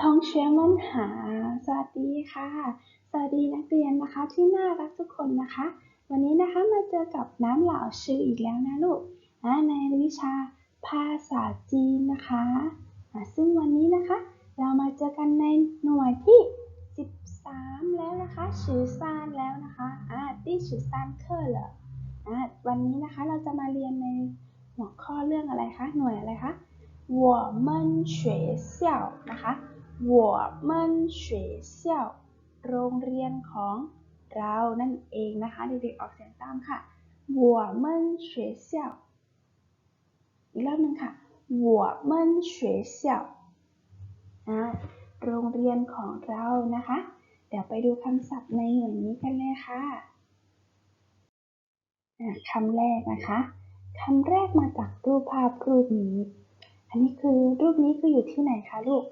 ท้องเชมันหา สวัสดีค่ะ สวัสดีนักเรียนนะคะที่น่ารักทุกคนนะคะ วันนี้นะคะมาเจอกับน้ำเหล่าชื่ออีกแล้วนะลูกในวิชาภาษาจีนนะคะ ซึ่งวันนี้นะคะ เรามาเจอกันในหน่วยที่ 13 แล้วนะคะชื่อซานแล้วนะคะอ่ที่ชื่อซานเคอร์เหรอวันนี้นะคะเราจะมาเรียนในหัวข้อเรื่องอะไรคะ หน่วยอะไรคะหัวเมินเฉยเสี่ยวนะคะ หัวมันเฉยเซี่ยวโรงเรียนของเรานั่นเองนะคะ เด็กๆออกเสียงตามค่ะหัวมันเฉยเซี่ยวอีกรอบหนึ่งค่ะหัวมันเฉยเซี่ยวนะโรงเรียนของเรานะคะ เดี๋ยวไปดูคำศัพท์ในหน่วยนี้กันเลยค่ะคำแรกนะคะคำแรกมาจากรูปภาพรูปนี้ อันนี้คือรูปนี้คืออยู่ที่ไหนคะลูก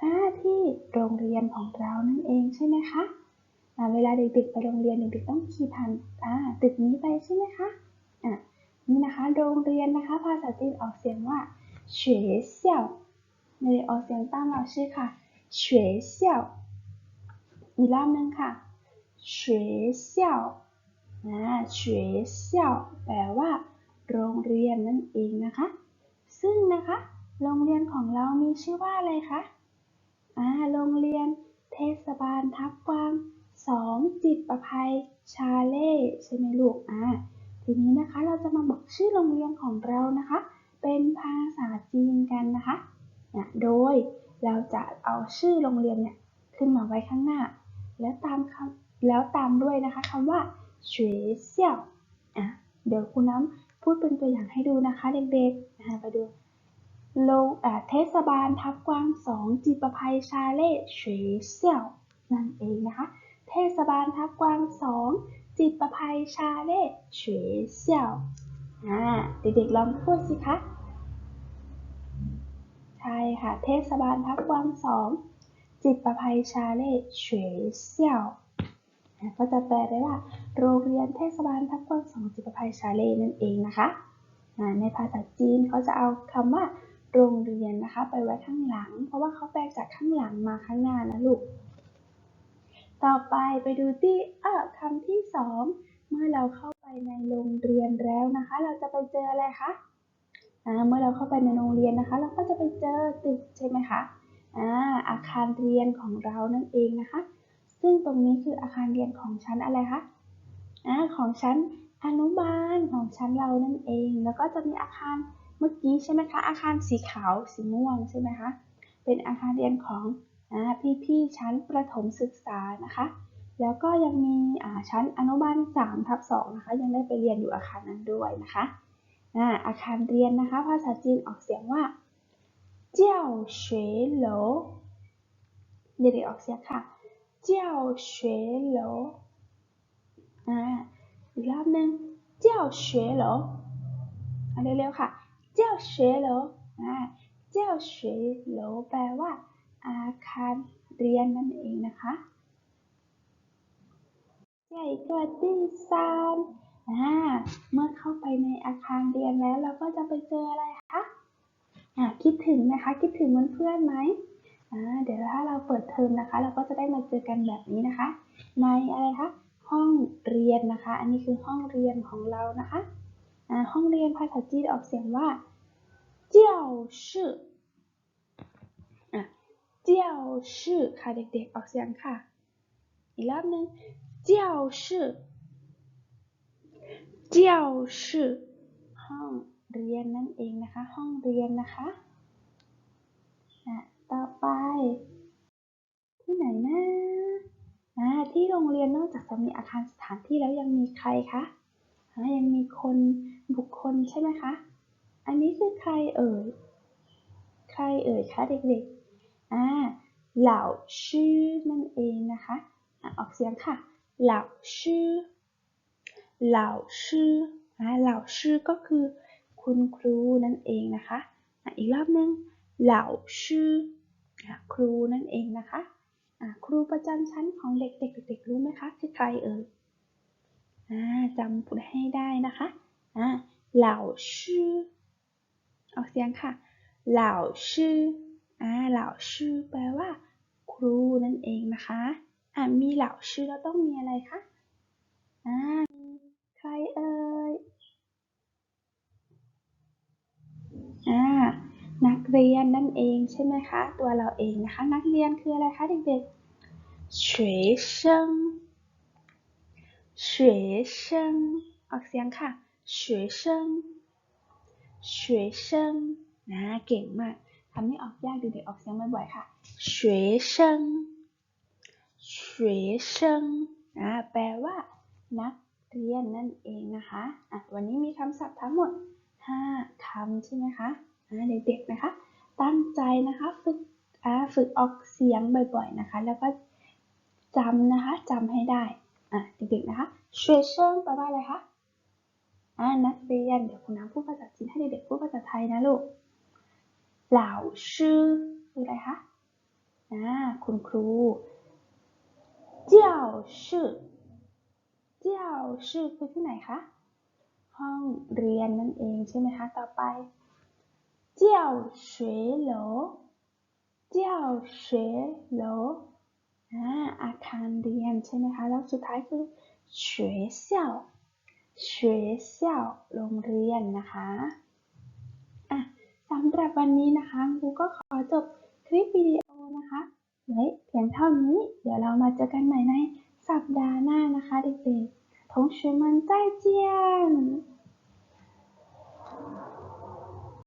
อ่าที่โรงเรียนของเรานั่นเองใช่ไหมคะเวลาเด็กๆไปโรงเรียนเด็กๆต้องขี่ผ่านตึกนี้ไปใช่ไหมคะะนี่นะคะโรงเรียนนะคะ ภาษาจีนออกเสียงว่าเฉเซี่ยวในออกเสียงตามเราชื่อค่ะเฉเซี่ยวอีกรอบนึงค่ะเฉเซี่ยวนะเฉเซี่ยวแปลว่า โรงเรียนนั่นเองนะคะ ซึ่งนะคะ โรงเรียนของเรามีชื่อว่าอะไรคะ อ่าโรงเรียน เทศบาลทับกวางสองจิตประภัยชาเล่ใช่ไหมลูกอ่าทีนี้นะคะเราจะมาบอกชื่อโรงเรียนของเรานะคะ เป็นภาษาจีนกันนะคะนะโดยเราจะเอาชื่อโรงเรียนเนี่ยขึ้นมาไว้ข้างหน้า แล้วตามคำแล้วตามด้วยนะคะคำว่า学校อะเดี๋ยวคุณน้ำพูดเป็นตัวอย่างให้ดูนะคะเด็กๆนะคะไปดู ลงเทศบาลทับกวางสองจิปภัยชาเล่เฉยเซี่ยวนั่นเองนะเทศบาลทับกวางสองจิปภัยชาเล่เฉยเซี่ยวอ่าเด็กๆลองพูดสิคะใช่ค่ะ เทศบาลทับกวางสองจิปภัยชาเล่เฉยเซี่ยวก็จะแปลได้ว่า โรงเรียนเทศบาลทับกวางสองจิปภัยชาเล่นั่นเองนะคะในภาษาจีนเขาจะเอาคำว่า โรงเรียนนะคะ ไปไว้ข้างหลัง เพราะว่าเขาแปลจากข้างหลังมาข้างหน้านะลูก ต่อไปไปดูที่เออคำที่สองเมื่อเราเข้าไปในโรงเรียนแล้วนะคะ เราจะไปเจออะไรคะอ่าเมื่อเราเข้าไปในโรงเรียนนะคะ เราก็จะไปเจอตึกใช่ไหมคะอ่าอาคารเรียนของเรานั่นเองนะคะ ซึ่งตรงนี้คืออาคารเรียนของชั้นอะไรคะอ่าของชั้นอนุบาลของชั้นเรานั่นเอง แล้วก็จะมีอาคาร เมื่อกี้ใช่ไหมคะ อาคารสีขาวสีม่วงใช่ไหมคะ เป็นอาคารเรียนของพี่ๆชั้นประถมศึกษานะคะ แล้วก็ยังมีชั้นอนุบาล3ทับ2นะคะ ยังได้ไปเรียนอยู่อาคารนั้นด้วยนะคะอาคารเรียนนะคะ ภาษาจีนออกเสียงว่า เจ้าเฉวโหลเด็กๆออกเสียงค่ะ เจ้าเฉวโหลอ่าอีกรอบหนึ่งเจ้าเฉวโหลเร็วๆค่ะ เจ้าเฉวโหลอ่าเจ้าเฉโหลแปลว่า อาคารเรียนนั่นเองนะคะใหญ่กว่าที่ซานอ่าเมื่อเข้าไปในอาคารเรียนแล้วเราก็จะไปเจออะไรคะอ่าคิดถึงนะคะ คิดถึงเพื่อนๆไหมอ่าเดี๋ยวถ้าเราเปิดเทอมนะคะ เราก็จะได้มาเจอกันแบบนี้นะคะ ในอะไรคะห้องเรียนนะคะ อันนี้คือห้องเรียนของเรานะคะอ่าห้องเรียนภาษาจีนออกเสียงว่า 教室เอ่ออ่ค่ะเด็กๆออกเสียงค่ะ อีกรอบนึ่ง教室าห้องเรียนนั่นเองนะคะ ห้องเรียนนะคะนะต่อไป ที่ไหนนะนะที่โรงเรียนนอกจากจะมีอาคารสถานที่แล้วยังมีใครคะะยังมีคนบุคคลใช่ไหมคะ อันนี้คือใครเอ่ย ใครเอ่ยคะเด็กๆ อ่า เหล่าชื่อนั่นเองนะคะอะออกเสียงค่ะ เหล่าชื่อ เหล่าชื่ออ่าเหล่าชื่อก็คือคุณครูนั่นเองนะคะอะอีกรอบนึง เหล่าชื่อครูนั่นเองนะคะอะครูประจำชั้นของเด็กๆเด็กๆรู้ไหมคะคือใครเอ่ยอ่าจำให้ได้นะคะอ่าเหล่าชื่อ ออกเสียงค่ะ เหล่าชื่อ อ่า เหล่า เหล่าชื่อแปลว่า ครูนั่นเองนะคะอ่ะมีเหล่าชื่อแล้วต้องมีอะไรคะอ่ามีใครเอ่ยอ่านักเรียนนั่นเองใช่ไหมคะ ตัวเราเองนะคะ นักเรียนคืออะไรคะเด็กๆ学生学生ออกเสียงค่ะ学生 学生นะเก่งมาก ทำให้ออกยากเด็กๆออกเสียงบ่อยๆค่ะ学生学生นะแปลว่า นักเรียนนั่นเองนะคะอ่ะวันนี้มีคำศัพท์ทั้งหมด 5คำใช่ไหมคะอ่ะเด็กๆนะคะ ตั้งใจนะคะฝึกอ่าฝึกออกเสียงบ่อยๆนะคะ แล้วก็จำนะคะจำให้ได้อ่ะเด็กๆนะคะ学生แปลว่าอะไรคะ อานักเรียนเดี๋ยวคุณน้ำพูดภาษาจีนให้เด็กๆพูดภาษาไทยนะลูกเหล่าชื่ออะไรคะอ่าคุณครูเจ้าชื่อเจ้าชื่อคือที่ไหนคะห้องเรียนนั่นเองใช่ไหมคะ ต่อไปเจ้าเฉยโหลเจ้าเฉยโหลอาอาคารเรียนใช่ไหมคะ แล้วสุดท้ายคือ学校学校โรงเรียนนะคะ อ่ะ สำหรับวันนี้นะคะครูก็ขอจบคลิปวิดีโอนะคะไว้เพียงเท่านี้ เดี๋ยวเรามาเจอกันใหม่ในสัปดาห์หน้านะคะเด็กๆ同学们再见